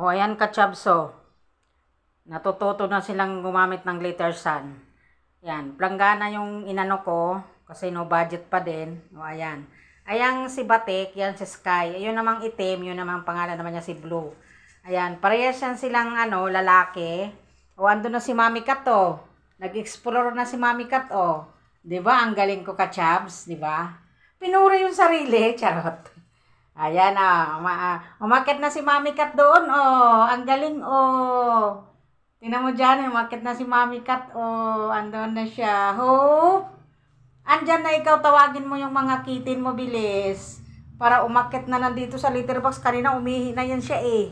O, ayan kachabso. Natututo na silang gumamit ng glitter sun. Yan, planggana yung inano ko kasi no budget pa din. O, ayan. Ayan si Batik, yan si Sky. Ayun namang itim, yun namang pangalan naman niya si Blue. Ayan, parehas yan silang ano, lalaki. O, ando na si Mami Kat, oh. Nag-explore na si Mami Kat, oh. 'Di ba? Ang galing ko ka-chabs, 'di ba? Pinuri yung sarili, charot. Ayan ah, uma, ah, umakit na si Mami Kat doon, oh. Ang galing, oh. Tingnan mo dyan, umakit na si Mami Kat, oh. Andun na siya. Hope! Andyan na ikaw, tawagin mo yung mga kitin mo, bilis. Para umakit na nandito sa litter box. Kanina umihi na yan siya eh.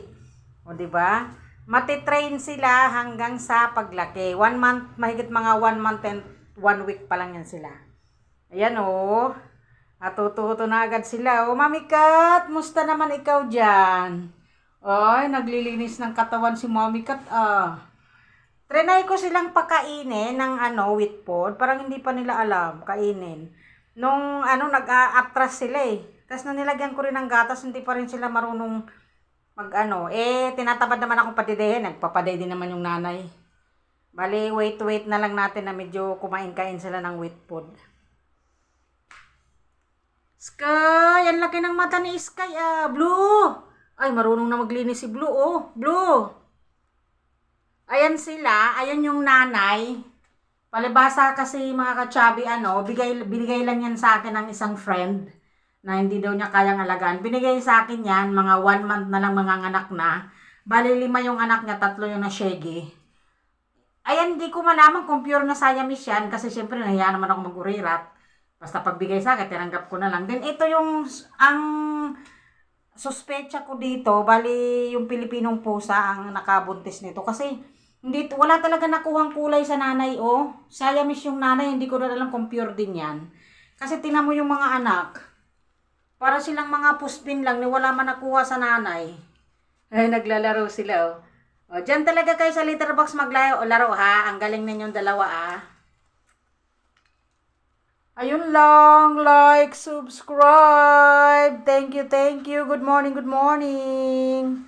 O, di ba? Matitrain sila hanggang sa paglaki. One month, mahigit mga one month and one week pa lang yan sila. Ayan o. Natututo na agad sila. O, Mami Kat, musta naman ikaw dyan? Ay, naglilinis ng katawan si Mami Kat ah. Trinay ko silang pakainin ng ano, wheat pod. Parang hindi pa nila alam, kainin. Nung ano, nag-atras sila eh. Tapos nung nilagyan ko rin ng gatas, hindi pa rin sila marunong mag ano. Eh, tinatamad naman akong patidehin. Nagpapaday din naman yung nanay. Bali, wait, wait na lang natin na medyo kumain-kain sila ng wheat pod. Sky! Ang laki ng mata ni Sky ah! Blue! Ay, marunong na maglinis si Blue oh! Blue! Ayan sila, ayan yung nanay. Palibasa kasi mga kachabi, ano, bigay, binigay lang yan sa akin ng isang friend na hindi daw niya kayang alagaan. Binigay sa akin yan, mga one month na lang mga anak na. Bali lima yung anak niya, tatlo yung na shaggy. Ayan, hindi ko malaman kung pure na Siamese yan kasi syempre nahiya naman ako mag-urirat. Basta pagbigay sa akin, tinanggap ko na lang. Then ito yung, ang suspecha ko dito, bali yung Pilipinong pusa ang nakabuntis nito kasi hindi wala talaga nakuhang kulay sa nanay oh. Siamese yung nanay, hindi ko na alam kung pure din 'yan. Kasi tingnan mo yung mga anak. Para silang mga puspin lang, ni wala man nakuha sa nanay. Ay, naglalaro sila oh. O, dyan talaga kayo sa litter box maglayo o laro ha. Ang galing ninyong dalawa ah. Ayun lang, like, subscribe. Thank you, thank you. Good morning, good morning.